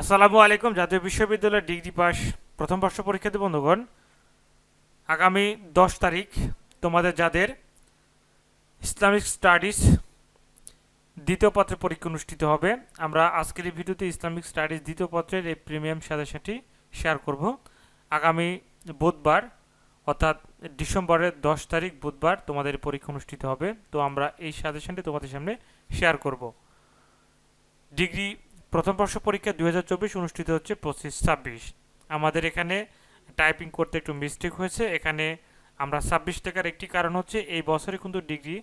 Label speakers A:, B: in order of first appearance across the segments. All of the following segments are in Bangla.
A: আসসালামু আলাইকুম, জাতীয় বিশ্ববিদ্যালয়ের ডিগ্রি পাস প্রথম বর্ষ পরীক্ষার্থী বন্ধুগণ। আগামী দশ তারিখ তোমাদের যাদের ইসলামিক স্টাডিজ দ্বিতীয় পত্রের পরীক্ষা অনুষ্ঠিত হবে, আমরা আজকের এই ভিডিওতে ইসলামিক স্টাডিজ দ্বিতীয় পত্রের এই প্রিমিয়াম সাজেশনটি শেয়ার করব। আগামী বুধবার, অর্থাৎ ডিসেম্বরের দশ তারিখ বুধবার তোমাদের পরীক্ষা অনুষ্ঠিত হবে, তো আমরা এই সাজেশনটি তোমাদের সামনে শেয়ার করব। ডিগ্রি প্রথম বর্ষ পরীক্ষা দুই হাজার চব্বিশ অনুষ্ঠিত হচ্ছে পঁচিশ ছাব্বিশ। আমাদের এখানে টাইপিং করতে একটু মিস্টেক হয়েছে। এখানে আমরা ছাব্বিশ টাকার একটি কারণ হচ্ছে এই বছরে কিন্তু ডিগ্রি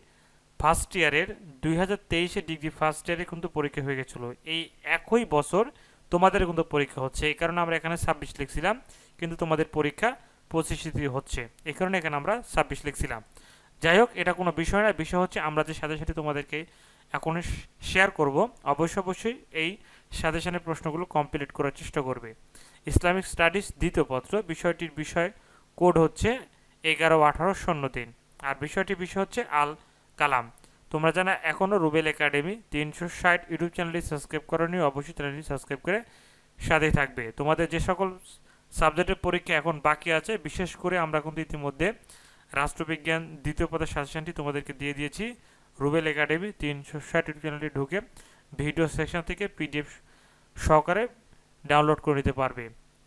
A: ফার্স্ট ইয়ারের দুই হাজার তেইশে ডিগ্রি ফার্স্ট ইয়ারে কিন্তু পরীক্ষা হয়ে গেছিল। এই একই বছর তোমাদের কিন্তু পরীক্ষা হচ্ছে। এই কারণে আমরা এখানে ছাব্বিশ লিখছিলাম, কিন্তু তোমাদের পরীক্ষা পঁচিশে হচ্ছে। এই কারণে এখানে আমরা ছাব্বিশ লিখছিলাম। যাই হোক, এটা কোনো বিষয় না। বিষয় হচ্ছে আমরা যে সাথে সাথে তোমাদেরকে এখন শেয়ার করব। অবশ্যই অবশ্যই এই সাজেশনের প্রশ্নগুলো কমপ্লিট করার চেষ্টা করবে। ইসলামিক স্টাডিজ দ্বিতীয় পত্র, বিষয়টির বিষয় কোড হচ্ছে এগারো আঠারো শূন্য তিন। আর বিষয়টির বিষয় হচ্ছে আল কালাম তোমরা জানা এখনও রুবেল একাডেমি তিনশো ষাট ইউটিউব চ্যানেলটি সাবস্ক্রাইব করনি, অবশ্যই চ্যানেলটি সাবস্ক্রাইব করে সাথে থাকবে। তোমাদের যে সকল সাবজেক্টের পরীক্ষা এখন বাকি আছে, বিশেষ করে আমরা কিন্তু ইতিমধ্যে রাষ্ট্রবিজ্ঞান দ্বিতীয় পদের সাজেশনটি তোমাদেরকে দিয়ে দিয়েছি। রুবেল একাডেমি তিনশো ষাট চ্যানেলটি ঢুকে ভিডিও সেকশন থেকে পিডিএফ সহকারে ডাউনলোড করে নিতে পারবে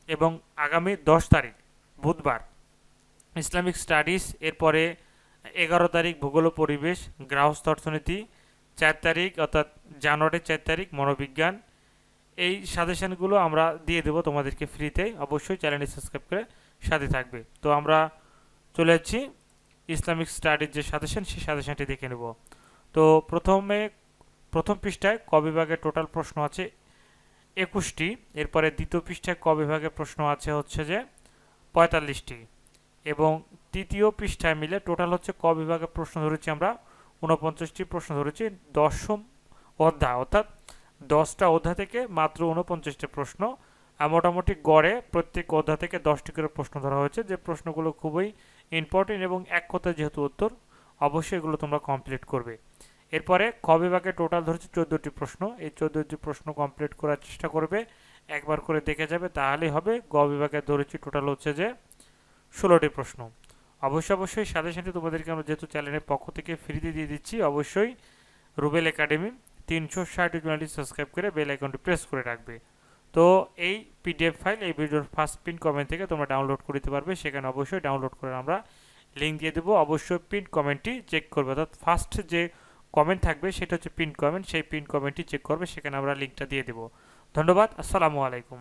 A: এবং আগামী দশ তারিখ বুধবার ইসলামিক স্টাডিজ এরপরে এগারো তারিখ ভূগোল পরিবেশ, গ্রাহস্থ অর্থনীতি, চার তারিখ অর্থাৎ জানুয়ারির চার তারিখ মনোবিজ্ঞান। এই সাজেশনগুলো আমরা দিয়ে দেবো তোমাদেরকে ফ্রিতে অবশ্যই চ্যানেলটি সাবস্ক্রাইব করে সাথে থাকবে। তো আমরা চলে যাচ্ছি ইসলামিক স্টাডির যে সাজেশন সেই সাজেশনটি দেখে নেব। তো প্রথমে, প্রথম পৃষ্ঠায় ক বিভাগের টোটাল প্রশ্ন আছে একুশটি, এরপরে দ্বিতীয় পৃষ্ঠায় ক বিভাগের প্রশ্ন আছে হচ্ছে যে পঁয়তাল্লিশটি এবং তৃতীয় পৃষ্ঠায় মিলে টোটাল হচ্ছে ক বিভাগের প্রশ্ন ধরেছি আমরা উনপঞ্চাশটি প্রশ্ন ধরেছি, দশম অধ্যায়, অর্থাৎ দশটা অধ্যায় থেকে মাত্র উনপঞ্চাশটি প্রশ্ন মোটামুটি গড়ে প্রত্যেক অধ্যায় থেকে দশটি করে প্রশ্ন ধরা হয়েছে। যে প্রশ্নগুলো খুবই ইম্পর্টেন্ট এবং এক কথায় যেহেতু উত্তর, অবশ্যই এগুলো তোমরা কমপ্লিট করবে। এরপরে খ বিভাগে টোটাল ধরেছে চোদ্দোটি প্রশ্ন। এই চোদ্দোটি প্রশ্ন কমপ্লিট করার চেষ্টা করবে। একবার করে দেখে যাবে, তাহলেই হবে। গ বিভাগে ধরেছি টোটাল হচ্ছে যে ষোলোটি প্রশ্ন। অবশ্যই অবশ্যই সাথে সাথে তোমাদেরকে আমরা যেহেতু চ্যানেলের পক্ষ থেকে ফ্রিতে দিয়ে দিচ্ছি, অবশ্যই রুবেল একাডেমি তিনশো ষাট চ্যানেলটি সাবস্ক্রাইব করে বেল আইকনটি প্রেস করে রাখবে। তো এই পিডিএফ ফাইল এই ভিডিওর ফার্স্ট পিন কমেন্ট থেকে তোমরা ডাউনলোড করে দিতে পারবে। সেখানে অবশ্যই ডাউনলোড করে আমরা লিঙ্ক দিয়ে দেবো। অবশ্যই পিন কমেন্টটি চেক করবে। অর্থাৎ ফার্স্ট যে কমেন্ট থাকবে, সেটা হচ্ছে পিন কমেন্ট সেই পিন কমেন্টটি চেক করবে, সেখানে আমরা লিঙ্কটা দিয়ে দেবো। ধন্যবাদ, আসসালামু আলাইকুম।